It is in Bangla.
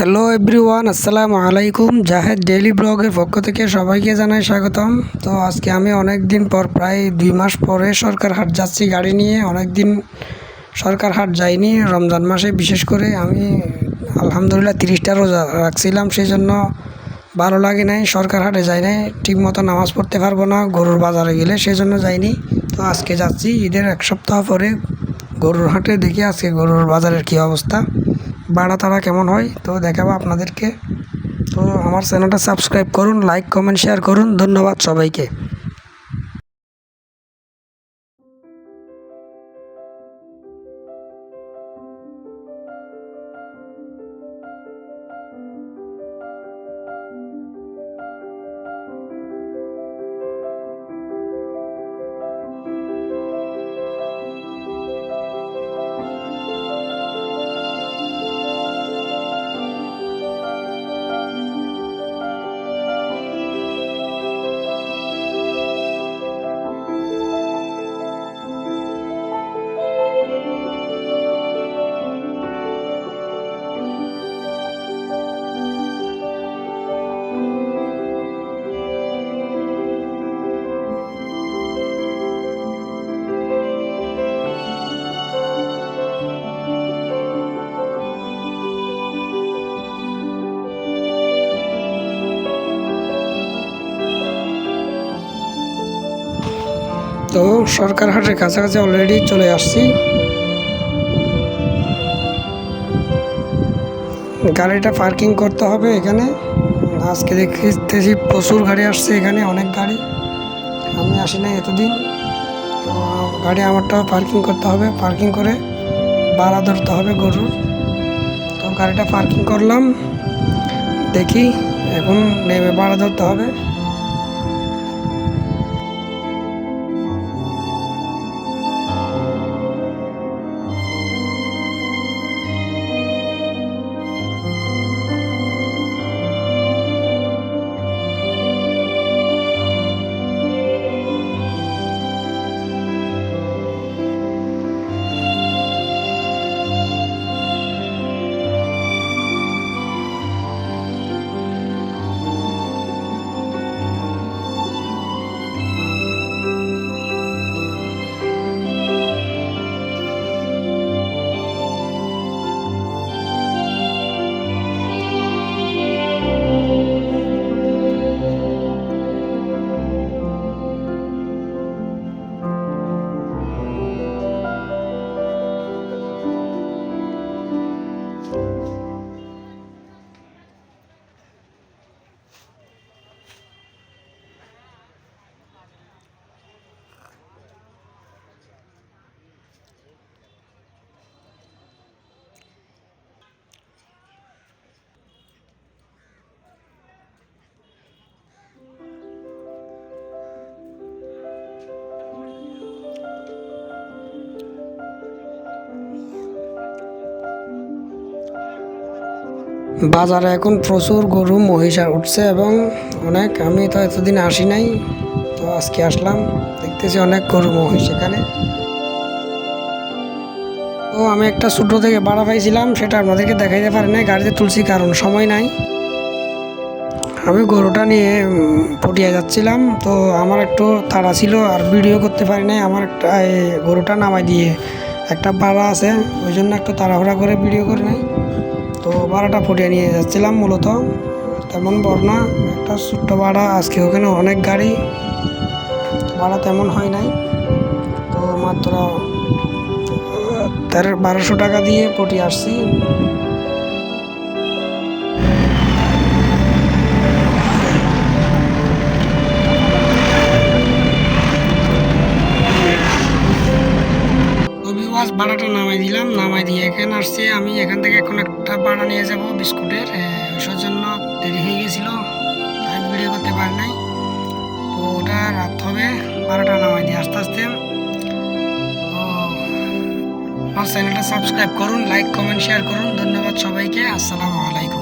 হ্যালো এভরিওয়ান, আসসালামু আলাইকুম। জাহেদ ডেইলি ব্লগের পক্ষ থেকে সবাইকে জানাই স্বাগতম। তো আজকে আমি অনেক দিন পর, প্রায় দুই মাস পরে সরকার হাট যাচ্ছি গাড়ি নিয়ে। অনেক দিন সরকার হাট যাইনি, রমজান মাসে বিশেষ করে। আমি আলহামদুলিল্লাহ তিরিশটা রোজা রাখছিলাম সেই জন্য ভালো লাগে নাই। সরকার হাটে যাই নাই ঠিক মতো নামাজ পড়তে পারব না, গরুর বাজারে গেলে সেই জন্য যাইনি। তো আজকে যাচ্ছি ঈদের এক সপ্তাহ পরে গরুর হাটে, দেখি আজকে গরুর বাজারের কী অবস্থা। বাড়া তাড়া কেমন হয়, তো দেখাবো আপনাদেরকে। তো আমার চ্যানেলটা সাবস্ক্রাইব করুন লাইক কমেন্ট শেয়ার করুন। ধন্যবাদ সবাইকে। তো সরকার হাটের কাছাকাছি অলরেডি চলে আসছি। গাড়িটা পার্কিং করতে হবে এখানে। আজকে দেখতেছি প্রচুর গাড়ি আসছে এখানে, অনেক গাড়ি। আমি আসি নাই এতদিন। গাড়ি আমারটাও পার্কিং করতে হবে। পার্কিং করে ভাড়া ধরতে হবে গরুর। তো গাড়িটা পার্কিং করলাম। দেখি, এখন নেমে ভাড়া ধরতে হবে। বাজারে এখন প্রচুর গরু, মহিষা উঠছে এবং অনেক। আমি তো এতদিন আসি নাই, তো আজকে আসলাম। দেখতেছি অনেক গরু, মহিষ এখানে। তো আমি একটা ছোটো থেকে বাড়া পাইছিলাম, সেটা আপনাদেরকে দেখাইতে পারি নাই, গাড়িতে তুলছি কারণ সময় নাই। আমি গরুটা নিয়ে পটিয়া যাচ্ছিলাম, তো আমার একটু তাড়া ছিল আর ভিডিও করতে পারি নাই। আমার একটা গরুটা নামাই দিয়ে একটা বাড়া আছে, ওই জন্য একটু তাড়াহুড়া করে ভিডিও করে নাই। তো ভাড়াটা ফুটিয়ে নিয়ে যাচ্ছিলাম মূলত। তেমন বড় না, একটা ছোট্ট ভাড়া, আজকে ওখানে অনেক গাড়ি। ভাড়া তেমন হয় নাই। তো মাত্র তেরো, বারোশো টাকা দিয়ে পটি আসছি। এখানে আসছে, আমি এখান থেকে এখন একটা বাড়া নিয়ে যাব বিস্কুটের। জন্য দেরি হয়ে গেছিল তাই ভিডিও করতে পারি নাই। তো ওটা রাত হবে, বারোটা নামাই দিয়ে আস্তে আস্তে। তো আমার চ্যানেলটা সাবস্ক্রাইব করুন, লাইক, কমেন্ট, শেয়ার করুন। ধন্যবাদ সবাইকে, আসসালামু আলাইকুম।